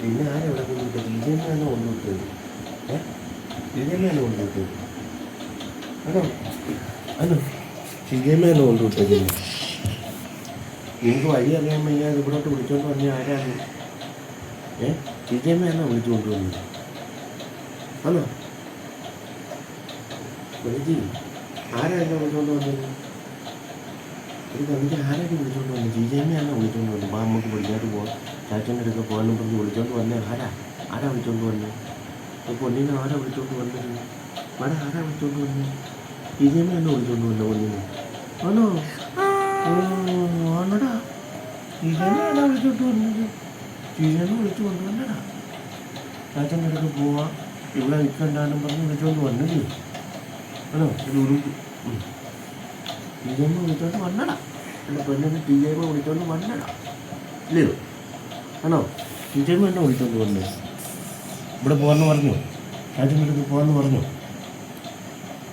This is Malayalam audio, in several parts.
പിന്നെ ആരാ ഇവിടെ കൊണ്ടുവിട്ടത് ഇതെന്നാണ് കൊണ്ടുവിട്ടത് ഏ ഇതെന്നാണ് കൊണ്ടുവിട്ടത് ആണോ ആണോ ഇതെന്നാണ് കൊണ്ടുവിട്ടത് നിങ്ങൾക്ക് വഴി അറിയാൻ വയ്യാതെ ഇവിടോട്ട് വിളിച്ചോണ്ട് പറഞ്ഞ ആരാണ് ഏ ഇതേമ്മയാണോ വിളിച്ചു കൊണ്ടുവന്നത് ആണോ വിളിച്ചി ആരായിരുന്നു വിളിച്ചോണ്ട് വന്നത് ഒരു കവിത വന്നു? ജി വന്നത് ജിജേമ്മയാണോ വിളിച്ചോണ്ട് വന്നു? വാ നമുക്ക് വിളിക്കാട്ട് പോകാം ചാച്ചന്റെ അടുക്ക പോകാനും പറഞ്ഞ് വിളിച്ചോണ്ട് വന്നേ. ആരാ? ആരാ വിളിച്ചോണ്ട് വന്നത് അപ്പോൾ പൊന്നിനെ ആരാ വിളിച്ചോണ്ട് വന്നിരുന്നു വേറെ ആരാ വിളിച്ചോണ്ട് വന്നത് ജിജേമ്മയാണോ വിളിച്ചോണ്ട് വന്നു പൊന്നിനെ. ആണോ? ആണോടാ. ജിജേമ്മയാണോ വിളിച്ചോണ്ട് വന്നത്? ജിജേമ്മ വിളിച്ചു കൊണ്ടുവന്നടാ ചാച്ചന്റെ അടുക്ക പോവാം. ഇവിടെ നിൽക്കണ്ടാലും പറഞ്ഞ് വിളിച്ചോണ്ട് വന്നില്ലേ? ആണോ? ഒരു ഉറുമ്പ് ജിജേമ്മ വിളിച്ചോണ്ട് വന്നടാ. എന്റെ പെണ്ണിന് ടി എം വിളിച്ചോണ്ട് വന്നടാ. ഇല്ലയോ ആണോ? ടി എം എന്നെ വിളിച്ചോണ്ട് വന്നു. ഇവിടെ പോകാന്ന് പറഞ്ഞു. അടുത്ത് പോകാന്ന് പറഞ്ഞു.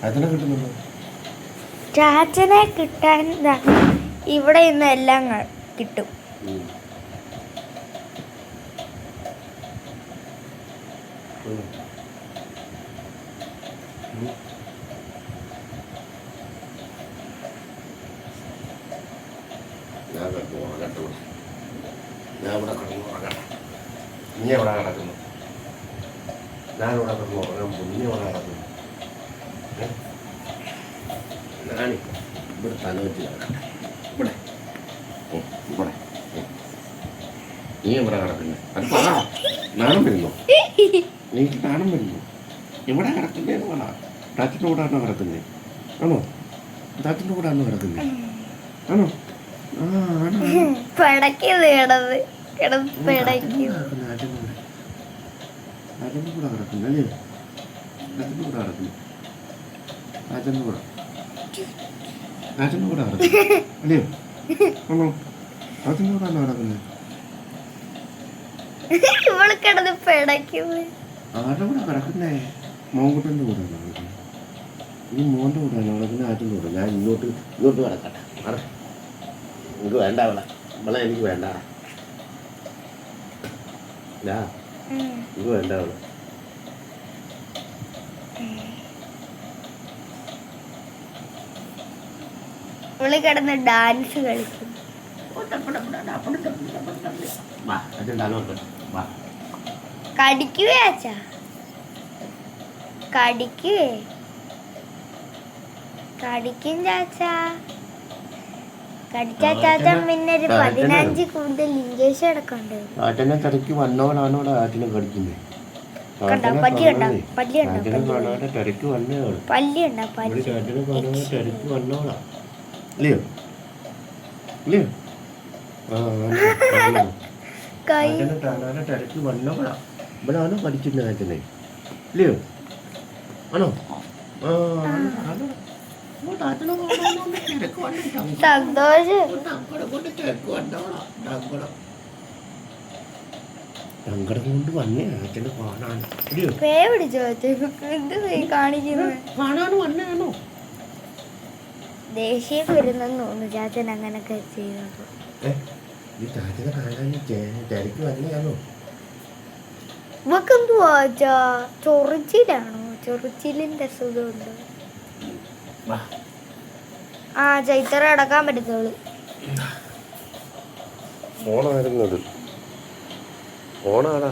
ചാച്ചനെ കിട്ടുന്നുണ്ടോ? ചാച്ചനെ കിട്ടാൻ ഇവിടെ ഇന്ന് എല്ലാം കിട്ടും. ഉം. ഉം. ഉം. ഞാൻ കിടന്നു ഉറങ്ങട്ടെ ഇവിടെ. ഞാൻ ഇവിടെ കിടന്നു ഉറങ്ങണം. നീ എവിടെ കിടക്കുന്നു? ഞാനിവിടെ കിടന്നു ഉറങ്ങാൻ പോകും നീ എവിടെ കിടക്കുന്നു? ഇവിടെ തല വെച്ച് കിടക്കട്ടെ ഇവിടെ. ഇവിടെ. നീ എവിടെ കിടക്കുന്നത് അത് പറ നാണം വരുന്നു? എനിക്ക് നാണം വരുന്നു. എവിടെ കിടക്കുന്നേന്ന് പറ. താറ്റിന്റെ കൂടെ ആണോ കിടക്കുന്നത് ആണോ? താറ്റിന്റെ കൂടെ ആണോ കിടക്കുന്നത് ആണോ? ആ ആണോ? കിടക്കുന്നു കിടക്കുന്നു കിടക്കുന്നു കിടക്കുന്നത് ഞാൻ ഇങ്ങോട്ട് ഇങ്ങോട്ട് കിടക്കട്ടെ മാറ വേണ്ട അവളെ അവളെ എനിക്ക് വേണ്ട ഉം. എനിക്ക് വേണ്ട അവളെ ഇവൾ കിടന്ന് ഡാൻസ് കളിക്കും. വാ അതുണ്ടാകും വാ. കടിക്കുവേ അച്ഛാ? കടിക്കുവേ? കടിക്കും ചാച്ചാ. ആറ്റനെ തിരക്ക് വന്നവളാണ് ഇവിടെ ആറ്റിനെ കടിക്കുന്നത് കണ്ടോ പല്ലി കണ്ടോ പല്ലി കണ്ടോ ആറ്റിനെ പല്ലി കാണാതെ തിരക്ക് വന്നവൾ പല്ലി ഉണ്ടോ പല്ലി ചാറ്റിനെ കാണാതെ തിരക്ക് വന്നവളാ ഇല്ലയോ ഇല്ലയോ ആ ആ, ആ. കൈ ആറ്റിനെ കാണാതെ തിരക്ക് വന്നവളാ ഇവിടാണോ കടിക്കുന്നത് ആറ്റിനെ ഇല്ലയോ ആണോ ആ സങ്കടം കൊണ്ട് വന്നേ. പേ പിടിച്ചോ എന്ത് കാണിക്കുന്നത് വന്നേണോ ദേഷ്യം വരുന്നെന്ന് തോന്നുന്നു ചാച്ചൻ അങ്ങനൊക്കെ ചെയ്യുന്നത്. ഇവക്കെന്തുവാ ചൊറിച്ചിലാണോ? ചൊറിച്ചിലിന്റെ അസുഖമുണ്ടോ ആ ചൈത്തറ അടക്കാൻ പറ്റത്തുള്ളൂ. ഫോണായിരുന്നു അത് ഫോണാടാ